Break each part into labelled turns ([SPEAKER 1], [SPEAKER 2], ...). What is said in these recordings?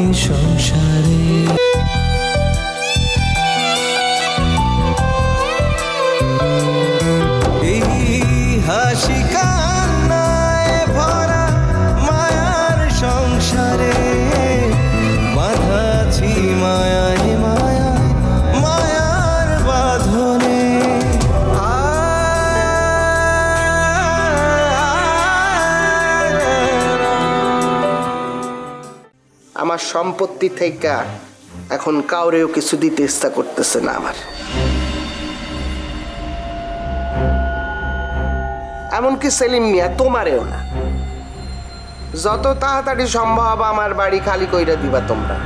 [SPEAKER 1] এ সংসারে এই
[SPEAKER 2] সম্পত্তি থেকে এখন কাউরেও কিছু দিতে ইচ্ছা করতেছে না আমার। এমনকি সেলিম মিয়া, তোমারেও না। যত তাড়াতাড়ি সম্ভব আমার বাড়ি খালি কইরা দিবা তোমরা।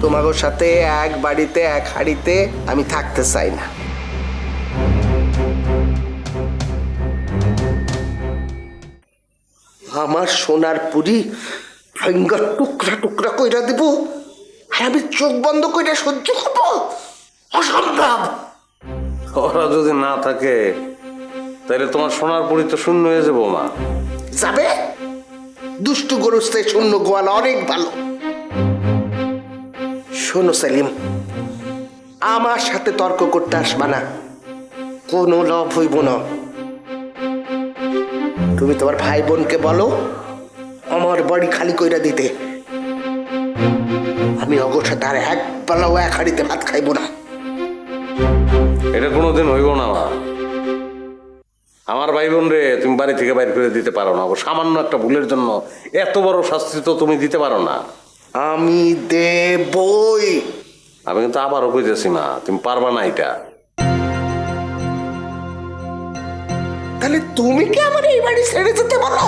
[SPEAKER 2] তোমাদের সাথে, এক বাড়িতে, এক হাড়িতে আমি থাকতে চাই না। আমার সোনার পুরি ফিঙ্গার টুকরা টুকরা কইরা দিব। আর আমি চোখ বন্ধ কইরা সহ্য করব। অসম্ভব।
[SPEAKER 3] ওরা যদি না থাকে তাহলে তোমার সোনার পরি তো শূন্য হয়ে যাব মা।
[SPEAKER 2] যাবে? দুষ্টু গরুস্তে শূন্য গোয়াল অনেক ভালো। শোনো সেলিম আমার সাথে তর্ক করতে আসবা না। কোনো লাভ হইব না। তুমি তোমার ভাই বোনকে বলো আমার বাড়ি খালি কইরা দিতে। আমি অগোছা তার এক বেলাও এক হাড়িতে ভাত খাইবো না।
[SPEAKER 3] এটা কোনোদিন হইব না মা। আমার ভাই বোন রে তুমি বাড়ি থেকে বাইর করে দিতে পারো না। সামান্য একটা ভুলের জন্য এত বড় শাস্তি তো তুমি দিতে পারো না।
[SPEAKER 2] আমি দেবই।
[SPEAKER 3] আমি কিন্তু আবারও কইতেছি মা তুমি পারবা না এটা।
[SPEAKER 2] তাহলে তুমি কি আমার এই বাড়ি ছেড়ে যেতে বলো?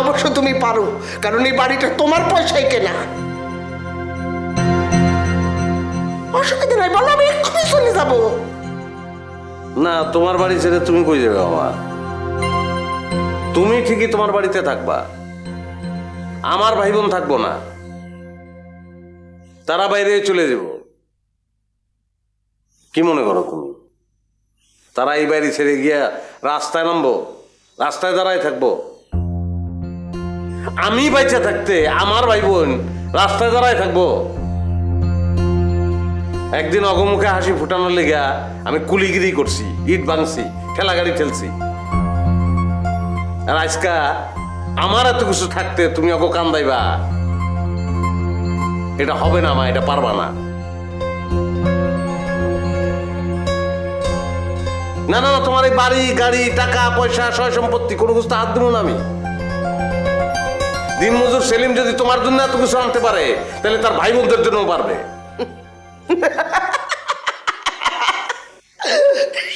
[SPEAKER 2] অবশ্য তুমি পারো, কারণ এই বাড়িটা তোমার পয়সায় কেনা। অসুবিধা নাই, বলো, আমি এক্ষুনি চলে যাব।
[SPEAKER 3] না, তোমার বাড়ি ছেড়ে তুমি কই যাবে আমার তুমি ঠিকই তোমার বাড়িতে থাকবা। আমার ভাই বোন থাকব না। তারা বাইরে চলে যাব। কি মনে করো তুমি? তারা এই বাড়ি ছেড়ে গিয়া রাস্তায় নামবো, রাস্তায় দাঁড়ায় থাকব। আমি বাইচা থাকতে আমার ভাই বোন রাস্তায় দাঁড়ায় থাকব। একদিন অগমুখে হাসি ফুটানোর লেগা আমি কুলিগিরি করছি, ইট ভাঙছি ঠেলা গাড়ি ঠেলছি। আর আজকা আমার এত কিছু থাকতে তুমি অগো কান্দাইবা। এটা হবে না মা, এটা পারবা না। না না না, তোমার এই বাড়ি গাড়ি টাকা পয়সা সয় সম্পত্তি কোনো কিছু হাত দেবো না আমি। দিন মজুর সেলিম যদি তোমার জন্য এত কিছু আনতে পারে তাহলে তার ভাই বোনদের জন্য পারবে।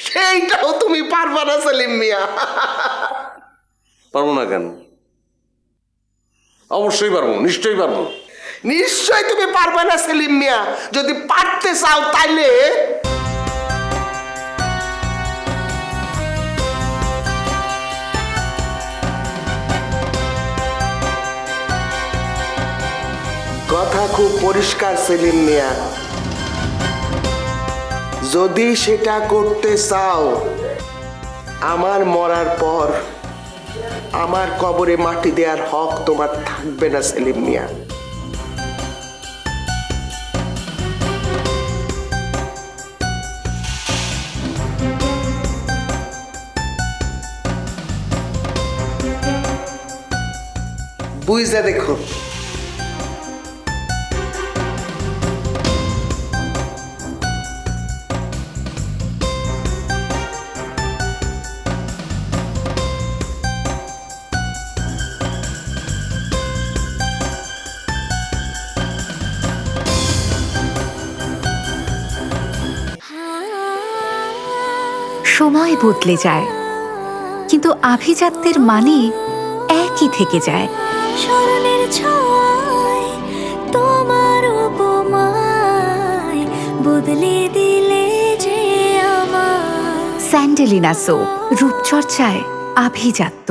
[SPEAKER 2] সেইটাও তুমি পারবা না সেলিম মিয়া।
[SPEAKER 3] পারব না কেন? অবশ্যই পারব নিশ্চয়ই পারব।
[SPEAKER 2] নিশ্চয় তুমি পারবে না সেলিম মিয়া। যদি পারতে চাও তাইলে কথা খুব পরিষ্কার, সেলিম মিয়া। যদি সেটা করতে চাও, আমার মরার পর আমার কবরে মাটি দেওয়ার হক তোমার থাকবে না, সেলিম মিয়া। বুঝতে দেখো
[SPEAKER 4] সময় বদলে যায়। কিন্তু আভিজাত্যের মানে একই থেকে যায়।
[SPEAKER 5] স্মরণের ছয় তোমার উপমায় বদলে দিলে যে
[SPEAKER 4] স্যান্ডেলিনা সো রূপচর্চায় আভিজাত্য।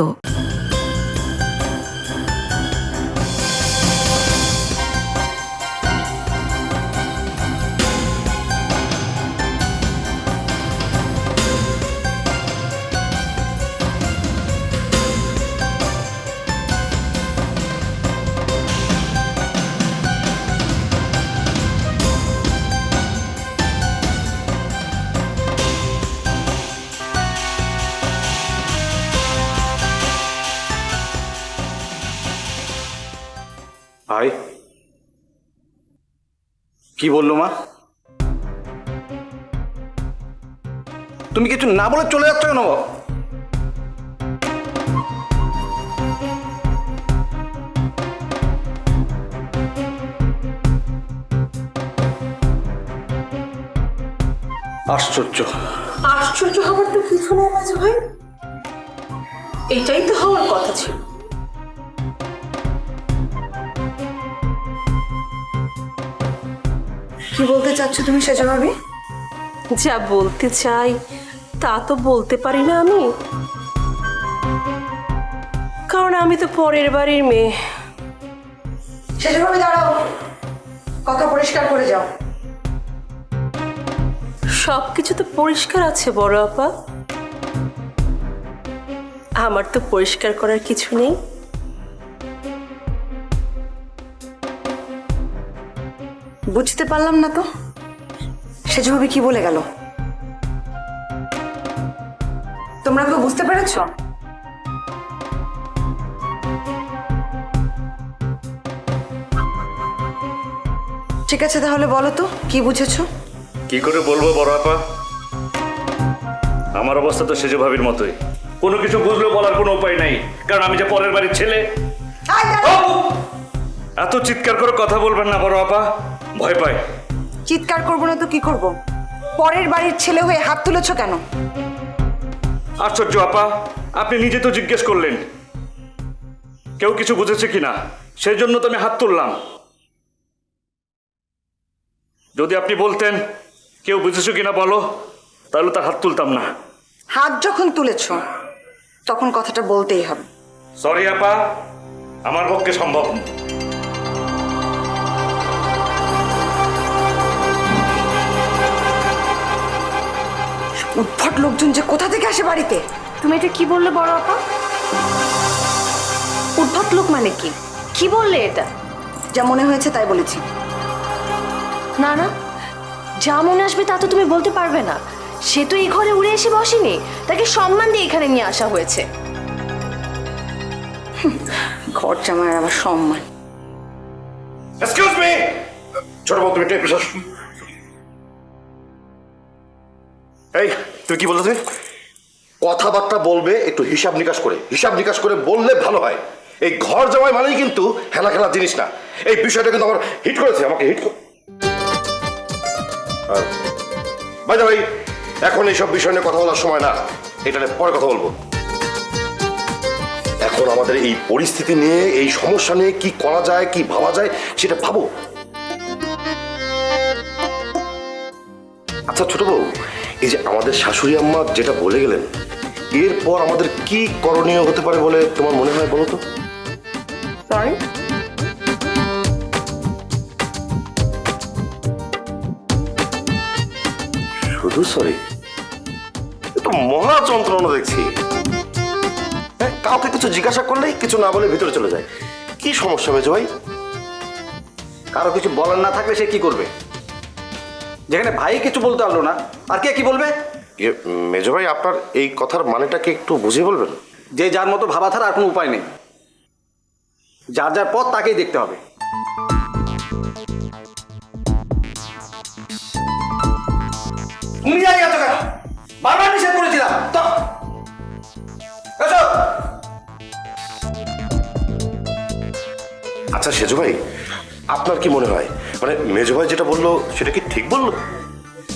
[SPEAKER 6] ভাই। কি বলল মা? তুমি কিছু না বলে চলে যাচ্ছ কেন আশ্চর্য।
[SPEAKER 7] আশ্চর্য হবার তো কিছু নেই ভাই। এটাই তো হওয়ার কথা ছিল।
[SPEAKER 8] কি বলতে চাচ্ছ তুমি সেজা ভাবি
[SPEAKER 7] যা বলতে চাই তা তো বলতে পারি না আমি। কারণ আমি তো পরের বাড়ির মেয়ে।
[SPEAKER 8] সেজা ভাবি দাঁড়াও কথা পরিষ্কার করে যাও।
[SPEAKER 7] সব কিছু তো পরিষ্কার আছে বড় আপা। আমার তো পরিষ্কার করার কিছু নেই।
[SPEAKER 8] বুঝতে পারলাম না তো। সেজা ভাবি কি বলে গেল। তোমরা কেউ বুঝতে পেরেছ? ঠিক আছে তাহলে বলো তো কি বুঝেছ?
[SPEAKER 9] কি করে বলব বড় আপা? আমার অবস্থা তো সেজে ভাবির মতোই। কোনো কিছু বুঝলেও বলার কোনো উপায় নাই কারণ আমি যে পরের বাড়ির ছেলে। এত চিৎকার করে কথা বলবেন না বড় আপা। ভয় পায়।
[SPEAKER 8] চিৎকার করব না তো কি করব? পরের বাড়ির ছেলে হয়ে হাত তুলেছ কেন?
[SPEAKER 9] আশ্চর্য আপা। আপনি নিজে তো জিজ্ঞেস করলেন। কেউ কিছু বুঝেছে কিনা? সেই জন্য তো আমি হাত তুললাম। যদি আপনি বলতেন কেউ বুঝেছ কিনা বলো? তাহলে তার হাত তুলতাম না।
[SPEAKER 8] হাত যখন তুলেছ তখন কথাটা বলতেই হবে।
[SPEAKER 9] সরি আপা। আমার পক্ষে সম্ভব। না
[SPEAKER 8] উদ্ভট লোকজন যে কোথা থেকে আসে বাড়িতে?
[SPEAKER 10] তুমি এটা কি বললে বড় আপা? উদ্ভট লোক মানে কি? কি বললে এটা?
[SPEAKER 8] যা মনে হয়েছে তাই বলেছি।
[SPEAKER 10] না না যা মনে আসবে তা তো তুমি বলতে পারবে না। সে তো এই ঘরে উড়ে এসে বসেনি তাকে সম্মান দিয়ে এখানে নিয়ে আসা হয়েছে।
[SPEAKER 8] ঘর জামাইয়ের আবার সম্মান।
[SPEAKER 9] এক্সকিউজ মি ছোট বউ তুমি
[SPEAKER 11] এই তুমি কি বললে তুমি? কথাবার্তা বলবে, একটু হিসাব নিকাশ করে। হিসাব নিকাশ করে বললে ভালো হয়। এই ঘর জামাই মানেই কিন্তু খেলা খেলার জিনিস না। এই বিষয়টা কিন্তু আমার হিট করেছে, আমাকে হিট ভাই ভাই এখন এইসব বিষয় নিয়ে কথা বলার সময় না। এটা নিয়ে পরে কথা বলব। এখন আমাদের এই পরিস্থিতি নিয়ে, এই সমস্যা নিয়ে কি করা যায়, কি ভাবা যায়, সেটা ভাবো। আচ্ছা ছোট বউ এই যে আমাদের শাশুড়ি আম্মা যেটা বলে গেলেন এরপর আমাদের কি করণীয় হতে পারে বলে তোমার মনে হয় বলো তো?
[SPEAKER 8] সরি
[SPEAKER 11] শুধু সরি তো মহা যন্ত্রণা দেখছি। কাউকে কিছু জিজ্ঞাসা করলেই কিছু না বলে ভিতরে চলে যায়। কি সমস্যা হয়েছে ভাই?
[SPEAKER 6] কারও কিছু বলার না থাকলে সে কি করবে? যেখানে ভাই কিছু বলতে পারল না। আর কে কি বলবে?
[SPEAKER 11] ইয়ে, মেজো ভাই আপনার এই কথার মানেটাকে একটু বুঝিয়ে বলবেন?
[SPEAKER 6] যে যার মতো ভাবা ছাড়া আর কোনো উপায় নেই। যার যার পথ তাকেই দেখতে হবে। তুমি কেন বারবার নিষেধ করেছিলাম। তো।
[SPEAKER 11] আচ্ছা সেজু ভাই আপনার কি মনে হয়? মানে মেজো ভাই যেটা বলল সেটা কি ঠিক বলল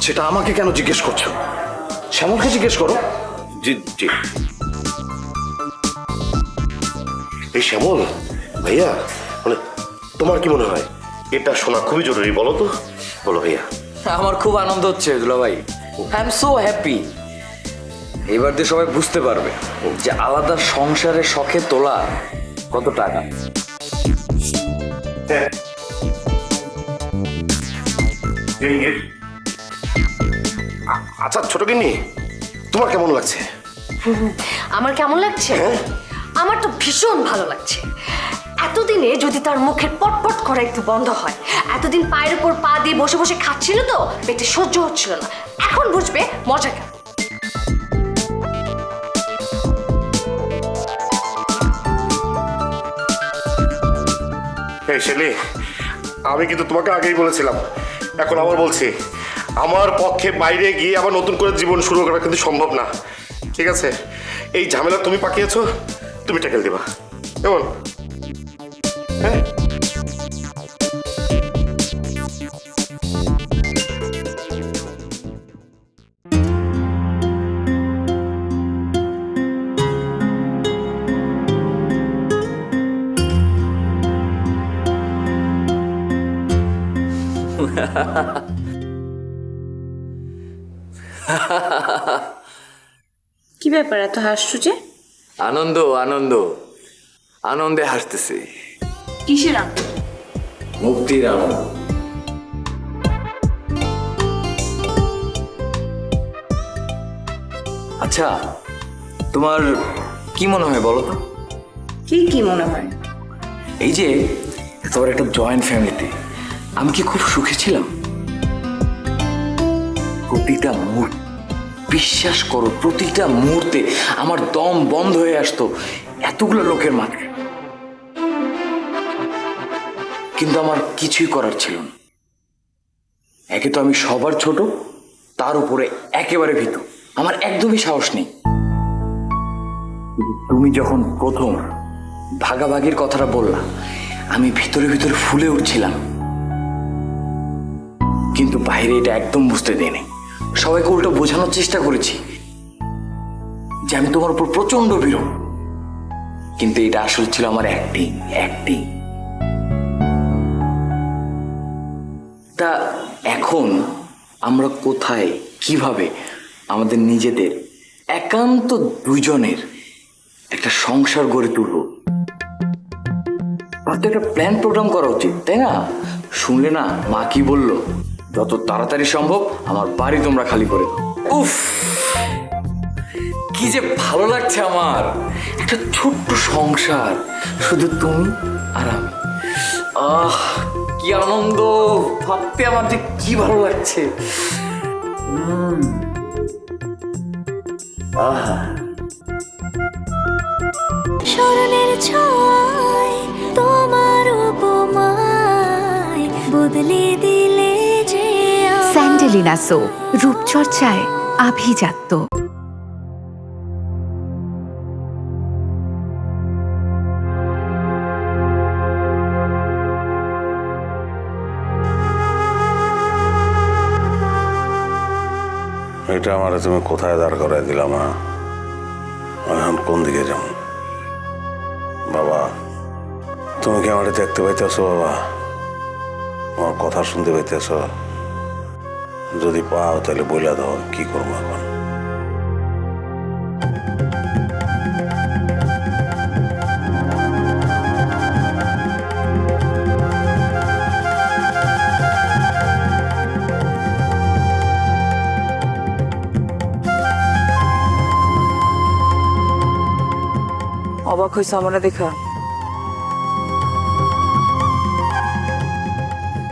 [SPEAKER 6] সেটা আমাকে কেন জিজ্ঞেস করছ? শ্যামলকে জিজ্ঞেস করো।
[SPEAKER 11] জি জি। এই শ্যামল ভাইয়া মানে তোমার কি মনে হয়? এটা শোনা খুবই জরুরি বলো তো। বলো ভাইয়া।
[SPEAKER 12] আমার খুব আনন্দ হচ্ছে দুলা ভাই। আই এম সো হ্যাপি এবার দিয়ে সবাই বুঝতে পারবে যে আলাদা সংসারের শখে তোলা কত টাকা।
[SPEAKER 11] আচ্ছা ছোট কিনি তোমার কেমন লাগছে?
[SPEAKER 10] আমার কেমন লাগছে? আমার তো ভীষণ ভালো লাগছে। এতদিনে যদি তার মুখের পটপট করা একটু বন্ধ হয় এতদিন পায়ের উপর পা দিয়ে বসে বসে খাচ্ছিল তো পেটে সহ্য হচ্ছিল না। এখন বুঝবে মজা কেন
[SPEAKER 11] এই শেলি আমি কিন্তু তোমাকে আগেই বলেছিলাম এখন আবার বলছি, আমার পক্ষে বাইরে গিয়ে আবার নতুন করে জীবন শুরু করা কিন্তু সম্ভব না। ঠিক আছে? এই ঝামেলা তুমি পাকিয়েছো, তুমি ট্যাকেল দিবা। কেমন? হ্যাঁ?
[SPEAKER 7] কি ব্যাপার এত হাসছো যে?
[SPEAKER 12] আনন্দ আনন্দ। আনন্দে হাসতেছি।
[SPEAKER 7] কিসের আনন্দ?
[SPEAKER 12] মুক্তির আনন্দ। আচ্ছা তোমার কি মনে হয় বলো তো?
[SPEAKER 7] কি কি মনে হয়?
[SPEAKER 12] এই যে তোমার একটা জয়েন্ট ফ্যামিলিতে আমি কি খুব সুখে ছিলাম? প্রতিটা মুহূর্ত, বিশ্বাস করো, প্রতিটা মুহূর্তে আমার দম বন্ধ হয়ে আসতো এতগুলো লোকের মাঝে। কিন্তু আমার কিছুই করার ছিল না। একে তো আমি সবার ছোট, তার উপরে একেবারে ভীতু। আমার একদমই সাহস নেই। তুমি যখন প্রথম ভাগাভাগির কথাটা বললা, আমি ভিতরে ভিতরে ফুলে উঠছিলাম। কিন্তু বাইরে এটা একদম বুঝতে দেয়নি। সবাইকে উল্টো বোঝানোর চেষ্টা করেছি যে আমি তোমার উপর প্রচণ্ড বিরূপ। কিন্তু এটা আসলে ছিল আমার অ্যাক্টিং অ্যাক্টিং তা এখন আমরা কোথায়, কীভাবে আমাদের নিজেদের একান্ত দুজনের একটা সংসার গড়ে তুলব? আমার তো একটা প্ল্যান প্রোগ্রাম করা উচিত, তাই না? শুনলে না মা কি বলল? যত তাড়াতাড়ি সম্ভব আমার বাড়ি তোমরা খালি করে। উফ! কি যে ভালো লাগছে আমার। একটা ছোট্ট সংসার। শুধু তুমি আর আমি। আহ, কি আনন্দ। ভাবতে আমার যে কি ভালো লাগছে।
[SPEAKER 5] স্মরণের ছয় তোমার উপমায় বদলে দিলে যে আমায়।
[SPEAKER 4] সো রূপচর্চায় আভিজাত্য।
[SPEAKER 3] এটা আমারে তুমি কোথায় দাঁড় করাই দিলাম এখন কোন দিকে যাব? বাবা, তুমি কি আমারে দেখতে পাইতেছো, বাবা? আমার কথা শুনতে পাইতেছ? যদি পাও তাহলে বইলা দাও আমি কি করব এখন?
[SPEAKER 7] অবাক হয়েছে আমরা দেখা?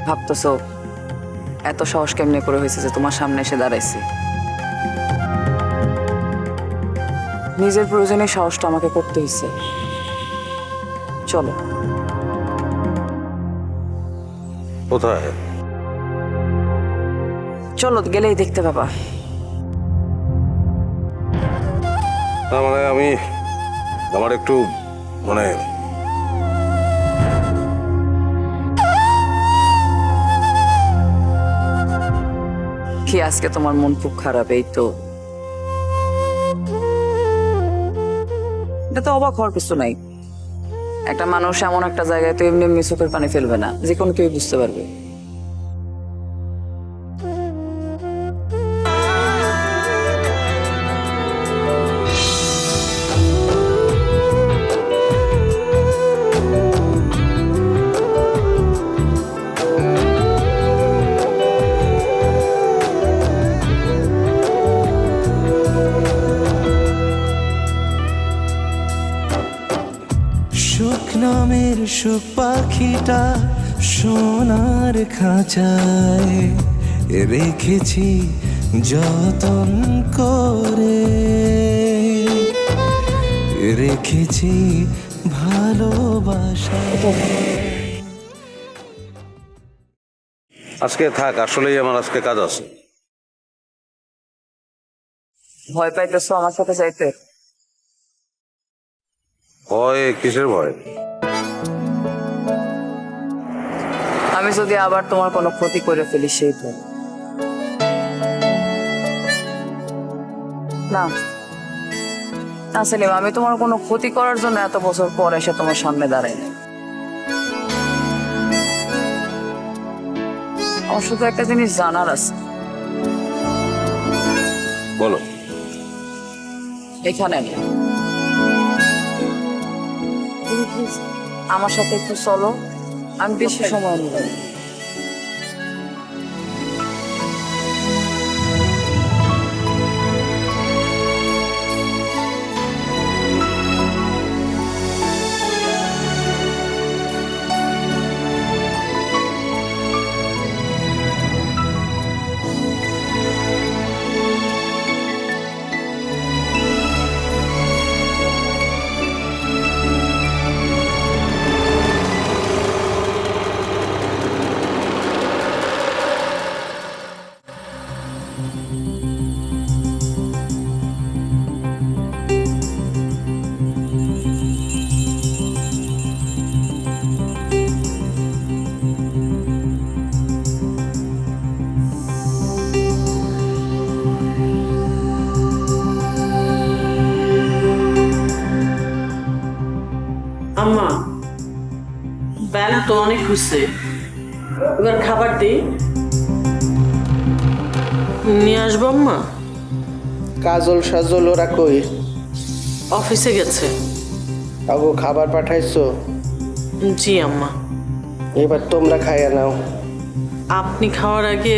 [SPEAKER 7] ভাবতেছ এত সাহস কেমনে করে হয়েছে যে তোমার সামনে এসে দাঁড়াইছি? নিজের প্রয়োজনে সাহসটা আমাকে করতে হয়েছে চলো।
[SPEAKER 3] কোথায়?
[SPEAKER 7] চলো গেলেই দেখতে পাবা।
[SPEAKER 3] তার মানে আমি আমার একটু মানে
[SPEAKER 7] দেখি আজকে তোমার মন খুব খারাপ, এই তো।
[SPEAKER 13] এটা তো অবাক হওয়ার কিছু নাই। একটা মানুষ এমন একটা জায়গায় তো এমনি এমনি চোখের পানি ফেলবে না, যে কোনো কেউ বুঝতে পারবে।
[SPEAKER 1] পাখিটা সোনার খাঁচায় রেখেছি যতন করে। রেখেছি ভালোবাসা।
[SPEAKER 3] আজকে থাক আসলেই আমার আজকে কাজ আছে।
[SPEAKER 13] ভয় পাইতেছো আমার সাথে যাইতে?
[SPEAKER 3] ভয় কিসের ভয়?
[SPEAKER 13] আমি যদি আবার তোমার কোনো ক্ষতি করে ফেলি সেই ভয় না। না সেলিম আমি তোমার কোনো ক্ষতি করার জন্য এত বছর পর এসে তোমার সামনে দাঁড়াই আমার শুধু একটা জিনিস জানার আছে।
[SPEAKER 3] বলো।
[SPEAKER 13] এখানে। আমার সাথে একটু চলো। আমি বেশি সময় নেব
[SPEAKER 14] অনেক হয়েছে এবার খাবার দিই। নিয়ে আসব আম্মা?
[SPEAKER 2] কাজল সাজল ওরা কই?
[SPEAKER 14] অফিসে গেছে।
[SPEAKER 2] আগো খাবার পাঠাইছো?
[SPEAKER 14] জি আম্মা।
[SPEAKER 2] এবার তোমরা খাইয়া নাও।
[SPEAKER 14] আপনি খাওয়ার আগে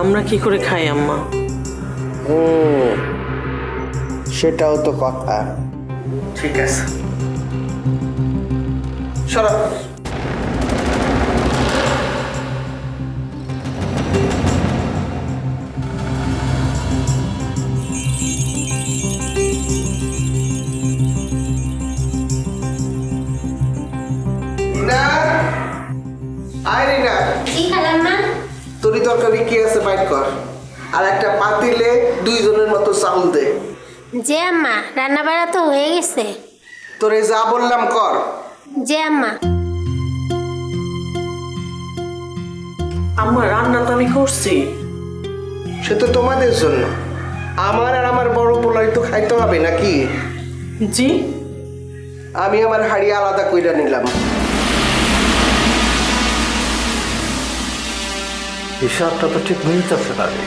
[SPEAKER 14] আমরা কি করে খাই আম্মা?
[SPEAKER 2] হুম সেটাও তো কথা।
[SPEAKER 14] ঠিক আছে।
[SPEAKER 2] সরা। তরি তরকারি কি আছে বাইট কর। আর একটা পাতিলে দুইজনের মতো চাউল দে।
[SPEAKER 5] যে আম্মা রান্না বাড়া তো হয়ে গেছে।
[SPEAKER 2] তোরে যা বললাম কর।
[SPEAKER 5] যে আম্মা।
[SPEAKER 14] আম্মা রান্না তো আমি করছি।
[SPEAKER 2] সে তো তোমাদের জন্য। আমার আর আমার বড় পোলাই তো খাইতে হবে নাকি?
[SPEAKER 14] জি।
[SPEAKER 2] আমি আমার হাড়ি আলাদা কইরা নিলাম।
[SPEAKER 6] হিসাবটা তো ঠিক মিলতেছে না রে।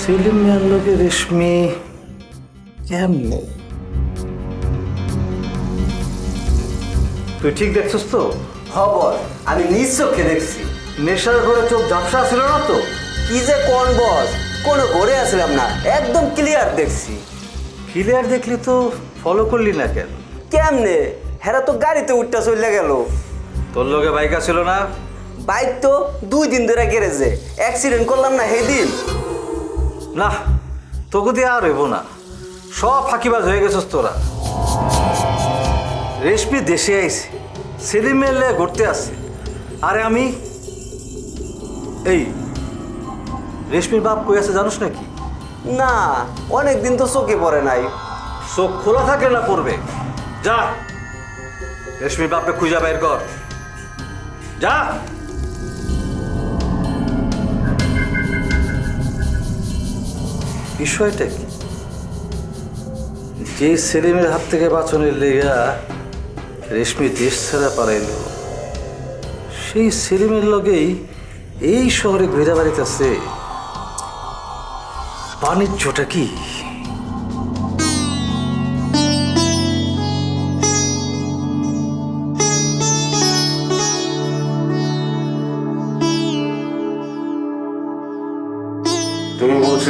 [SPEAKER 6] সেলিম মিয়ার লোকে রেশমি কেমনে? তুই ঠিক দেখছিস তো?
[SPEAKER 1] খবর আমি নিজ চোখে দেখছি।
[SPEAKER 6] নেশার ঘরে চোখ ঝাপসা ছিল না তো?
[SPEAKER 1] কি যে কোন বস কোনো ঘরে আসলাম না একদম ক্লিয়ার দেখছি।
[SPEAKER 6] ক্লিয়ার দেখলি তো ফলো করলি না কেন?
[SPEAKER 1] কেমনে? হেরা তো গাড়িতে উঠটা চলে গেল।
[SPEAKER 6] তোর লোকে বাইক ছিল না?
[SPEAKER 1] বাইক তো দুই দিন ধরে গেরেছে অ্যাক্সিডেন্ট করলাম না সেই দিন
[SPEAKER 6] না তোকে দিয়ে আর হইব না। সব ফাঁকিবাজ হয়ে গেছিস তোরা। রেশমি দেশে আইছে সেলিম মেলে ঘুরতে আসছে। আরে আমি এই রেশমির বাপ কই আছে জানোস নাকি?
[SPEAKER 1] না অনেক দিন তো চোখে পড়ে নাই।
[SPEAKER 6] চোখ খোলা থাকলে না পড়বে। যা রেশমির বাপকে খুঁজা বের কর। যা। বিষয়টা কি? যে সেলিমের হাত থেকে বাঁচনের লেগা রেশমি দেশ ছাড়া পালাইল সেই সেলিমের লগেই এই শহরে ভেড়া বাড়িতে আছে। বাণিজ্যটা কি?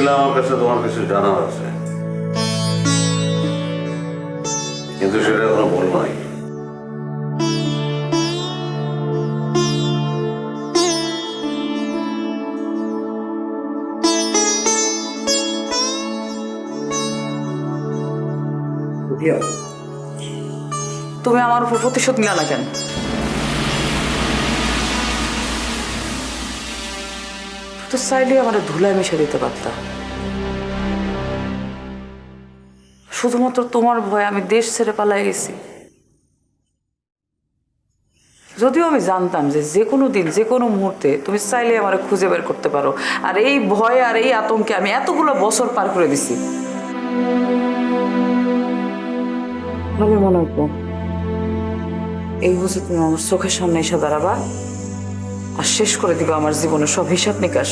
[SPEAKER 3] তুমি আমার কাছে, তোমার কিছু জানার আছে। কিন্তু সেটা এখনও বল নাই
[SPEAKER 13] তুমি আমার উপর প্রতিশোধ নিলা না কেন? তো চাইলে আমার ধুলায় মিশে দিতে পারতাম শুধুমাত্র তোমার ভয়ে আমি দেশ ছেড়ে পালাই গেছি। যদিও আমি জানতাম যে যে কোনো দিন, যে কোনো মুহূর্তে তুমি চাইলে আমার খুঁজে বের করতে পারো। আর এই ভয় আর এই আতঙ্কে আমি এতগুলো বছর পার করে দিছি। আমি মনে হতো এই বছর তুমি আমার চোখের সামনে এসে দাঁড়াবা। আর শেষ করে দিবা আমার জীবনের সব হিসাব নিকাশ।